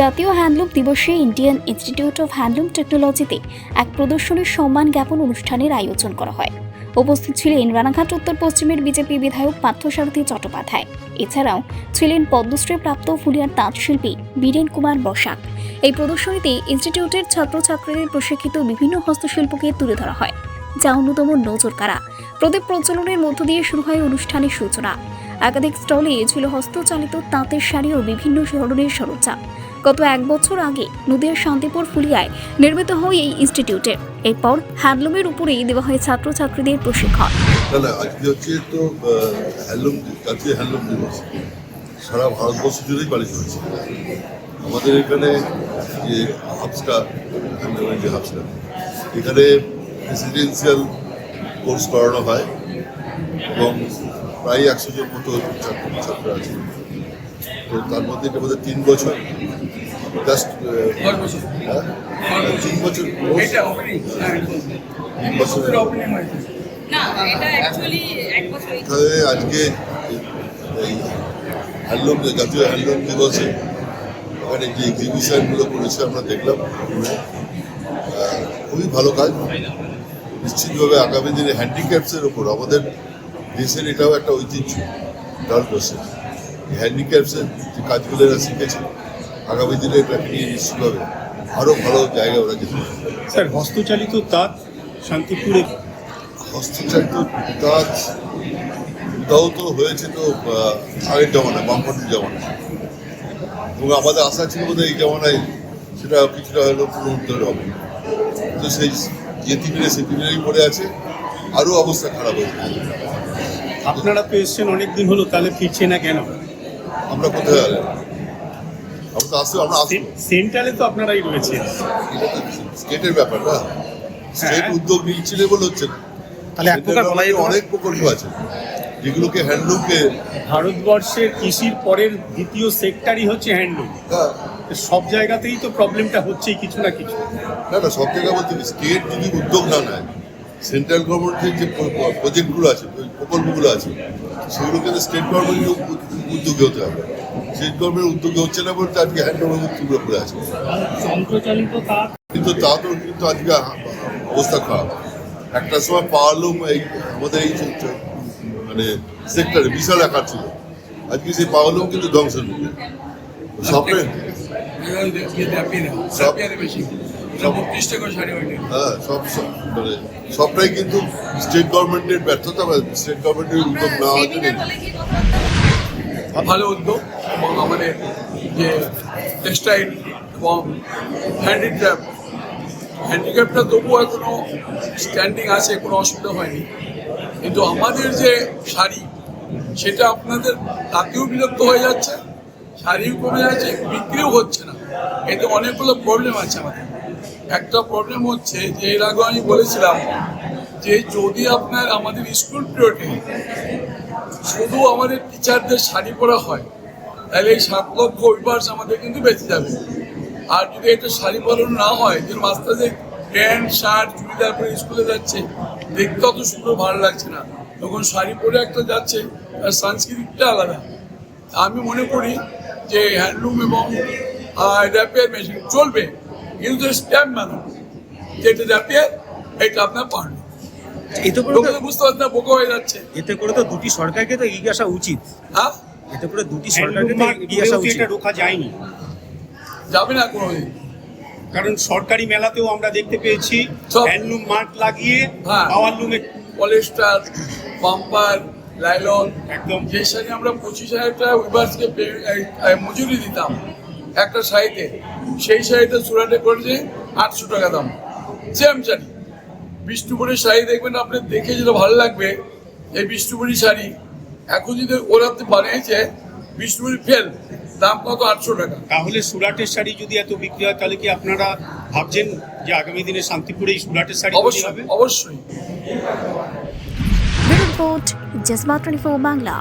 জাতীয় হ্যান্ডলুম দিবসে Indian institute of handloom টেকনোলজিতে এক প্রদর্শনীর সম্মান জ্ঞাপন অনুষ্ঠানের আয়োজন করা হয়। উপস্থিত ছিলেন রানাঘাট উত্তর পশ্চিমের বিজেপি বিধায়ক পার্থসারথী চট্টোপাধ্যায়। এছাড়াও ছিলেন পদ্মশ্রী প্রাপ্ত ফুলিয়ার তাঁতশিল্পী বীরেন কুমার বসাক। এই প্রদর্শনীতে ইনস্টিটিউটের ছাত্রছাত্রীদের প্রশিক্ষিত বিভিন্ন হস্তশিল্পকে তুলে ধরা হয়। যা অন্যতম নজর কাড়া প্রদীপ প্রজ্বলনের মধ্য দিয়ে শুরু হয় অনুষ্ঠানের সূচনা। একাধিক স্টলে ছিল হস্তচালিত তাঁতের শাড়ি ও বিভিন্ন ধরনের সরঞ্জাম। গত এক বছর আগে নদীয়ার শান্তিপুর ফুলিয়ায় নির্মিত হয় এই ইনস্টিটিউটে এরপর হ্যান্ডলুমের উপরেই দেওয়া হয় ছাত্রছাত্রীদের প্রশিক্ষণ। হ্যান্ডলুম হ্যান্ডলুম দিবস। সারা ভারতবর্ষ জুড়েই পালিত হচ্ছে আমাদের এখানে যে হাবসটা হ্যান্ডলুমের যে হাবসটা এখানে রেসিডেন্সিয়াল কোর্স করানো হয় এবং প্রায় একশো জন মতো ছাত্র ছাত্র আছে। তো তার মধ্যে এটা তিন বছর। জাস্ট তিন বছর opening, হ্যাঁ, তিন বছর। তাহলে আজকে এই হ্যান্ডলুম জাতীয় হ্যান্ডলুম দিবসে ওখানে যে এক্সিবিশনগুলো করেছে আমরা দেখলাম। খুবই ভালো কাজ। নিশ্চিতভাবে আগামী দিনে হ্যান্ডিক্যাপসের ওপর আমাদের দেশের এটাও একটা ঐতিহ্য ভারতবর্ষের হ্যান্ডিক্যাপসের যে কাজগুলো এরা শিখেছে আগামী দিনে এটাকে নিয়ে নিশ্চিতভাবে আরও ভালো জায়গায় ওরা যেতে স্যার হস্তচালিত তাঁত শান্তিপুরে হস্তচালিত তাঁত উদাও তো হয়েছে তো আগের জমানায় বামপন্থীর জমানায়। এবং আমাদের আশা ছিল বোধহয় এই জমানায় সেটা কিছুটা হলেও পুনরুদ্ধার হবে। তো সেই যে টিভিরে সে টিভিরেই পড়ে আছে আরও অবস্থা খারাপ হয়েছে আপনারা তো এসছেন অনেকদিন হলো তাহলে ফিরছে না কেন? আমরা কোথায় আমরা তো আমরা আসব। সেন্ট্রালে তো আপনারাই স্টেটের ব্যাপার না। স্টেট উদ্যোগ নিচ্ছিলে বলে হচ্ছে। তাহলে এক প্রকার বলা অনেক প্রকল্প আছে। যেগুলোকে হ্যান্ডলুমকে ভারতবর্ষের কৃষির পরের দ্বিতীয় সেক্টরই হচ্ছে হ্যান্ডলুম। হ্যাঁ। সব জায়গাতেই তো প্রবলেমটা হচ্ছেই কিছু না কিছু। না না সব জায়গায় বলতে স্টেট যদি উদ্যোগ না নেয় সেন্ট্রাল গভর্নমেন্টের যে প্রজেক্টগুলো আছে ওই প্রকল্পগুলো আছে সেগুলোকে তো স্টেট গভর্নমেন্টের উদ্যোগে হতে হবে। স্টেট গভর্নমেন্ট উদ্যোগে হচ্ছে না বলতে আজকে হ্যান্ডওভার তুলে পড়ে আছে। কিন্তু তা তো কিন্তু আজকে অবস্থা খারাপ। একটা সময় পাওয়ারলুম এই আমাদের এই মানে সেক্টরে বিশাল আকার ছিল। আজকে সেই পাওয়ারলুম কিন্তু ধ্বংসের মুখে। সবটাই এবার দেখি ল্যাপিয়ে নেওয়া, সব- ল্যাপিয়ারে বেশি। এটা 32 টাকা শাড়ি হয়নি। হ্যাঁ সব সব মানে সবটাই কিন্তু স্টেট গভর্নমেন্টের ব্যর্থতা বা স্টেট গভর্নমেন্টের উদ্যোগ না হওয়ার ভালো উদ্যোগ এবং আমাদের যে টেক্সটাইল এবং হ্যান্ডিক্রাফট হ্যান্ডিক্রাফটটা তবুও এখনও স্ট্যান্ডিং আছে কোনো অসুবিধা হয়নি কিন্তু আমাদের যে শাড়ি সেটা আপনাদের তাতেও বিরক্ত হয়ে যাচ্ছে শাড়িও কমে যাচ্ছে বিক্রিও হচ্ছে না এতে অনেকগুলো প্রবলেম আছে আমাদের একটা প্রবলেম হচ্ছে যে এর আগে আমি বলেছিলাম যে যদি আপনার আমাদের স্কুল পিরিয়ডে শুধু আমাদের টিচারদের শাড়ি পরা হয়, তাহলে এই সাত লক্ষ অভিবাস আমাদের কিন্তু বেঁচে যাবে। আর যদি এটা শাড়ি পরানো না হয়, যে মাস্টারদের প্যান্ট, শার্ট, চুড়িদার পরে স্কুলে যাচ্ছে, দেখতে অত সুন্দর ভালো লাগছে না। তখন শাড়ি পরে একটা যাচ্ছে, তার সাংস্কৃতিকটা আলাদা। আমি মনে করি যে হ্যান্ডলুম এবং র্যাপিয়ার মেশিন চলবে। কিন্তু স্ট্যাম্প বানানো যেটা এটা আপনার পারবে এতে করে লোকে তো তো বুঝতে পারছে না বোকা হয়ে যাচ্ছে। এতে করে তো দুটি সরকারকে তো এগিয়ে আসা উচিত। হ্যাঁ? এতে করে দুটি সরকারকে তো এগিয়ে আসা উচিত। এটা রোখা যায়নি। যাবে না কোনোদিন। কারণ সরকারি মেলাতেও আমরা দেখতে পেয়েছি সব- হ্যান্ডলুম মার্ক লাগিয়ে হ্যাঁ। পাওয়ার লুমে পলিস্টার পাম্পার লাইলন একদম। যে সাথে আমরা পঁচিশ হাজার টাকা উইভার্সকে মজুরি দিতাম। একটা শাড়িতে। সেই শাড়িটা সুরাটে করেছে আটশো টাকা দাম। সেম শাড়ি। বিষ্ণুপুরের শাড়ি দেখবেন আপনি দেখে যেটা ভালো লাগবে এই বিষ্ণুপুরি শাড়ি এখন যদি ওরা বানিয়েছে বিষ্ণুপুরি ফেল দাম কত? আটশো টাকা। তাহলে সুরাটের শাড়ি যদি এত বিক্রি হয় তাহলে কি আপনারা ভাবছেন যে আগামী দিনে শান্তিপুরে এই সুরাটের শাড়ি অবশ্যই হবে? অবশ্যই। রিপোর্ট জজমা টোয়েন্টি বাংলা।